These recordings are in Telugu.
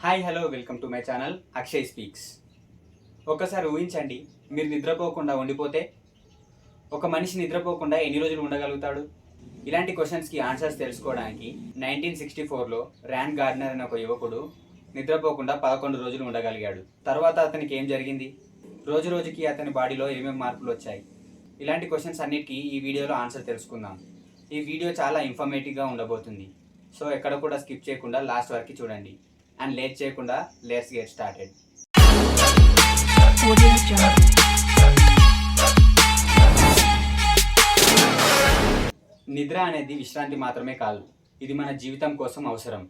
Hi hello welcome to my channel Akshay speaks. ఒకసారి ఊహించండి మీరు నిద్రపోకుండా ఉండిపోతే ఒక మనిషి నిద్రపోకుండా ఎన్ని రోజులు ఉండగలుగుతాడు? ఇలాంటి క్వశ్చన్స్కి ఆన్సర్స్ తెలుసుకోవడానికి నైన్టీన్ సిక్స్టీ ఫోర్లో ర్యాన్ గార్డనర్ అనే ఒక యువకుడు నిద్రపోకుండా పదకొండు రోజులు ఉండగలిగాడు. తర్వాత అతనికి ఏం జరిగింది? రోజు రోజుకి అతని బాడీలో ఏమేమి మార్పులు వచ్చాయి? ఇలాంటి క్వశ్చన్స్ అన్నిటికీ ఈ వీడియోలో ఆన్సర్ తెలుసుకుందాం. ఈ వీడియో చాలా ఇన్ఫర్మేటివ్గా ఉండబోతుంది. సో ఎక్కడ కూడా స్కిప్ చేయకుండా లాస్ట్ వరకు చూడండి. అండ్ లేట్ చేయకుండా లెట్స్ గెట్ స్టార్టెడ్. నిద్ర అనేది విశ్రాంతి మాత్రమే కాదు ఇది మన జీవితం కోసం అవసరం.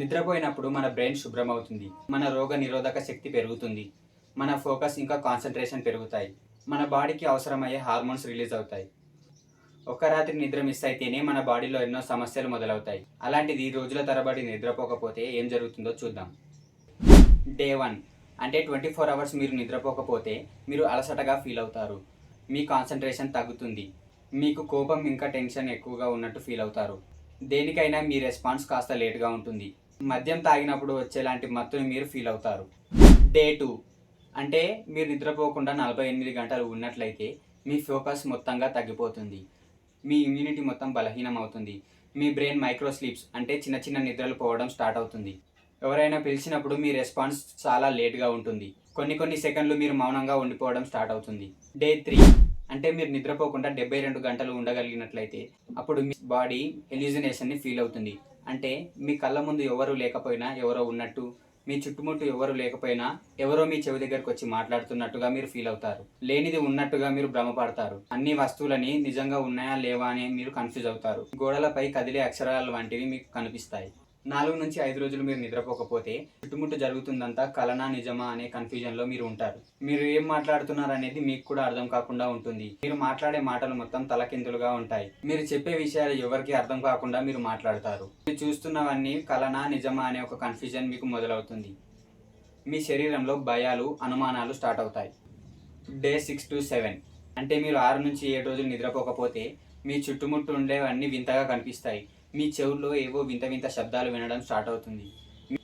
నిద్రపోయినప్పుడు మన బ్రెయిన్ శుభ్రం అవుతుంది మన రోగ నిరోధక శక్తి పెరుగుతుంది మన ఫోకస్ ఇంకా కాన్సన్ట్రేషన్ పెరుగుతాయి మన బాడీకి అవసరమయ్యే హార్మోన్స్ రిలీజ్ అవుతాయి. ఒక్క రాత్రి నిద్ర మిస్ అయితేనే మన బాడీలో ఎన్నో సమస్యలు మొదలవుతాయి. అలాంటిది రోజుల తరబడి నిద్రపోకపోతే ఏం జరుగుతుందో చూద్దాం. Day one. అంటే ట్వంటీ ఫోర్ అవర్స్ మీరు నిద్రపోకపోతే మీరు అలసటగా ఫీల్ అవుతారు. మీ కాన్సన్ట్రేషన్ తగ్గుతుంది. మీకు కోపం ఇంకా టెన్షన్ ఎక్కువగా ఉన్నట్టు ఫీల్ అవుతారు. దేనికైనా మీ రెస్పాన్స్ కాస్త లేట్గా ఉంటుంది. మద్యం తాగినప్పుడు వచ్చేలాంటి మత్తుని మీరు ఫీల్ అవుతారు. Day two. అంటే మీరు నిద్రపోకుండా నలభై ఎనిమిది గంటలు ఉన్నట్లయితే మీ ఫోకస్ మొత్తంగా తగ్గిపోతుంది. మీ ఇమ్యూనిటీ మొత్తం బలహీనం అవుతుంది మీ బ్రెయిన్ మైక్రో స్లీప్స్ అంటే చిన్న చిన్న నిద్రలు పోవడం స్టార్ట్ అవుతుంది. ఎవరైనా పిలిచినప్పుడు మీ రెస్పాన్స్ చాలా లేట్గా ఉంటుంది. కొన్ని కొన్ని సెకండ్లు మీరు మౌనంగా ఉండిపోవడం స్టార్ట్ అవుతుంది. డే త్రీ అంటే మీరు నిద్రపోకుండా డెబ్బై రెండు గంటలు ఉండగలిగినట్లయితే అప్పుడు మీ బాడీ ఎల్యూజినేషన్ని ఫీల్ అవుతుంది. అంటే మీ కళ్ళ ముందు ఎవరు లేకపోయినా ఎవరో ఉన్నట్టు మీ చుట్టుముట్టు ఎవరు లేకపోయినా ఎవరో మీ చెవి దగ్గరకు వచ్చి మాట్లాడుతున్నట్టుగా మీరు ఫీల్ అవుతారు. లేనిది ఉన్నట్టుగా మీరు భ్రమపడతారు. అన్ని వస్తువులని నిజంగా ఉన్నాయా లేవా అని మీరు కన్ఫ్యూజ్ అవుతారు. గోడలపై కదిలే అక్షరాలు వంటివి మీకు కనిపిస్తాయి. నాలుగు నుంచి ఐదు రోజులు మీరు నిద్రపోకపోతే చుట్టుముట్టు జరుగుతుందంతా కలనా నిజమా అనే కన్ఫ్యూజన్లో మీరు ఉంటారు. మీరు ఏం మాట్లాడుతున్నారు అనేది మీకు కూడా అర్థం కాకుండా ఉంటుంది. మీరు మాట్లాడే మాటలు మొత్తం తలకిందులుగా ఉంటాయి. మీరు చెప్పే విషయాలు ఎవరికి అర్థం కాకుండా మీరు మాట్లాడతారు. మీరు చూస్తున్నవన్నీ కలనా నిజమా అనే ఒక కన్ఫ్యూజన్ మీకు మొదలవుతుంది. మీ శరీరంలో భయాలు అనుమానాలు స్టార్ట్ అవుతాయి. డే సిక్స్ టు సెవెన్ అంటే మీరు ఆరు నుంచి ఏడు రోజులు నిద్రపోకపోతే మీ చుట్టుముట్టు ఉండేవన్నీ వింతగా కనిపిస్తాయి. మీ చెవుల్లో ఏవో వింత వింత శబ్దాలు వినడం స్టార్ట్ అవుతుంది.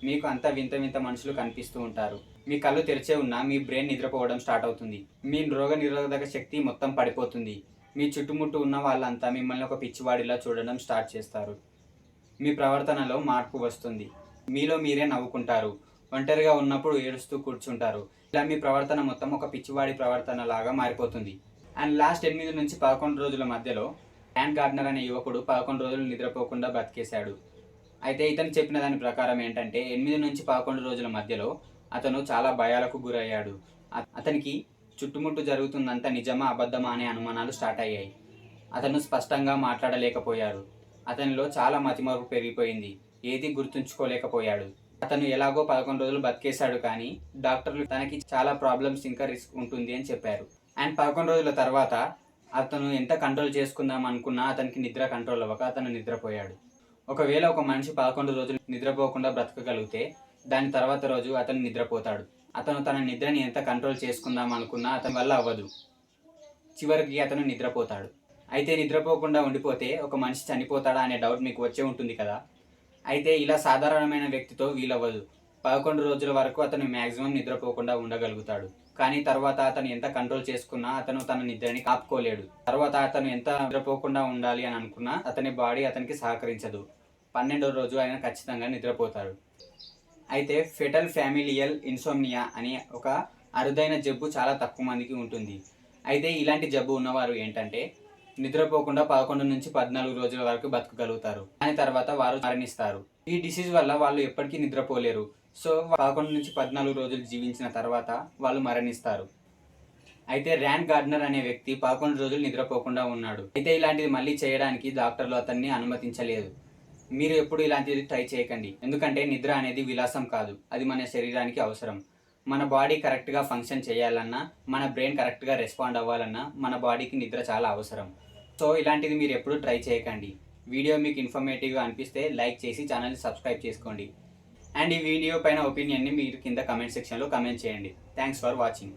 మీకు అంతా వింత వింత మనుషులు కనిపిస్తూ ఉంటారు. మీ కళ్ళు తెరిచే ఉన్నా మీ బ్రెయిన్ నిద్రపోవడం స్టార్ట్ అవుతుంది. మీ రోగ నిరోధక శక్తి మొత్తం పడిపోతుంది. మీ చుట్టుముట్టు ఉన్న వాళ్ళంతా మిమ్మల్ని ఒక పిచ్చివాడిలా చూడడం స్టార్ట్ చేస్తారు. మీ ప్రవర్తనలో మార్పు వస్తుంది. మీలో మీరే నవ్వుకుంటారు. ఒంటరిగా ఉన్నప్పుడు ఏడుస్తూ కూర్చుంటారు. ఇలా మీ ప్రవర్తన మొత్తం ఒక పిచ్చివాడి ప్రవర్తన లాగా మారిపోతుంది. అండ్ లాస్ట్ ఎనిమిది నుంచి పదకొండు రోజుల మధ్యలో యాన్ గార్డనర్ అనే యువకుడు పదకొండు రోజులు నిద్రపోకుండా బతికేశాడు. అయితే ఇతను చెప్పిన దాని ప్రకారం ఏంటంటే ఎనిమిది నుంచి పదకొండు రోజుల మధ్యలో అతను చాలా భయాలకు గురయ్యాడు. అతనికి చుట్టుముట్టు జరుగుతుందంతా నిజమా అబద్ధమా అనే అనుమానాలు స్టార్ట్ అయ్యాయి. అతను స్పష్టంగా మాట్లాడలేకపోయాడు. అతనిలో చాలా మతిమరుపు పెరిగిపోయింది. ఏది గుర్తుంచుకోలేకపోయాడు. అతను ఎలాగో పదకొండు రోజులు బతికేశాడు కానీ డాక్టర్లు తనకి చాలా ప్రాబ్లమ్స్ ఇంకా రిస్క్ ఉంటుంది అని చెప్పారు. అండ్ పదకొండు రోజుల తర్వాత అతను ఎంత కంట్రోల్ చేసుకుందాం అనుకున్నా అతనికి నిద్ర కంట్రోల్ అవ్వక అతను నిద్రపోయాడు. ఒకవేళ ఒక మనిషి పదకొండు రోజులు నిద్రపోకుండా బ్రతకగలిగితే దాని తర్వాత రోజు అతను నిద్రపోతాడు. అతను తన నిద్రని ఎంత కంట్రోల్ చేసుకుందాం అనుకున్నా అతని వల్ల అవ్వదు. చివరికి అతను నిద్రపోతాడు. అయితే నిద్రపోకుండా ఉండిపోతే ఒక మనిషి చనిపోతాడా అనే డౌట్ మీకు వచ్చే ఉంటుంది కదా? అయితే ఇలా సాధారణమైన వ్యక్తితో వీలవ్వదు. పదకొండు రోజుల వరకు అతను మ్యాక్సిమం నిద్రపోకుండా ఉండగలుగుతాడు. కానీ తర్వాత అతను ఎంత కంట్రోల్ చేసుకున్నా అతను తన నిద్రని కాపుకోలేడు. తర్వాత అతను ఎంత నిద్రపోకుండా ఉండాలి అని అనుకున్నా అతని బాడీ అతనికి సహకరించదు. పన్నెండో రోజు ఆయన ఖచ్చితంగా నిద్రపోతాడు. అయితే ఫెటల్ ఫ్యామిలియల్ ఇన్సోమ్నియా అనే ఒక అరుదైన జబ్బు చాలా తక్కువ మందికి ఉంటుంది. అయితే ఇలాంటి జబ్బు ఉన్నవారు ఏంటంటే నిద్రపోకుండా పదకొండు నుంచి పద్నాలుగు రోజుల వరకు బతకగలుగుతారు. దాని తర్వాత వారు మరణిస్తారు. ఈ డిసీజ్ వల్ల వాళ్ళు ఎప్పటికీ నిద్రపోలేరు. సో పదకొండు నుంచి పద్నాలుగు రోజులు జీవించిన తర్వాత వాళ్ళు మరణిస్తారు. అయితే ర్యాన్ గార్డనర్ అనే వ్యక్తి పదకొండు రోజులు నిద్రపోకుండా ఉన్నాడు. అయితే ఇలాంటిది మళ్ళీ చేయడానికి డాక్టర్లు అతన్ని అనుమతించలేదు. మీరు ఎప్పుడు ఇలాంటిది ట్రై చేయకండి. ఎందుకంటే నిద్ర అనేది విలాసం కాదు. అది మన శరీరానికి అవసరం. మన బాడీ కరెక్ట్గా ఫంక్షన్ చేయాలన్నా మన బ్రెయిన్ కరెక్ట్గా రెస్పాండ్ అవ్వాలన్నా మన బాడీకి నిద్ర చాలా అవసరం. సో ఇలాంటిది మీరు ఎప్పుడు ట్రై చేయకండి. వీడియో మీకు ఇన్ఫర్మేటివ్గా అనిపిస్తే లైక్ చేసి ఛానల్ని సబ్స్క్రైబ్ చేసుకోండి. అండ్ ఈ వీడియో పైన ఒపీనియన్ని మీరు కింద కమెంట్ సెక్షన్లో కమెంట్ చేయండి. Thanks for watching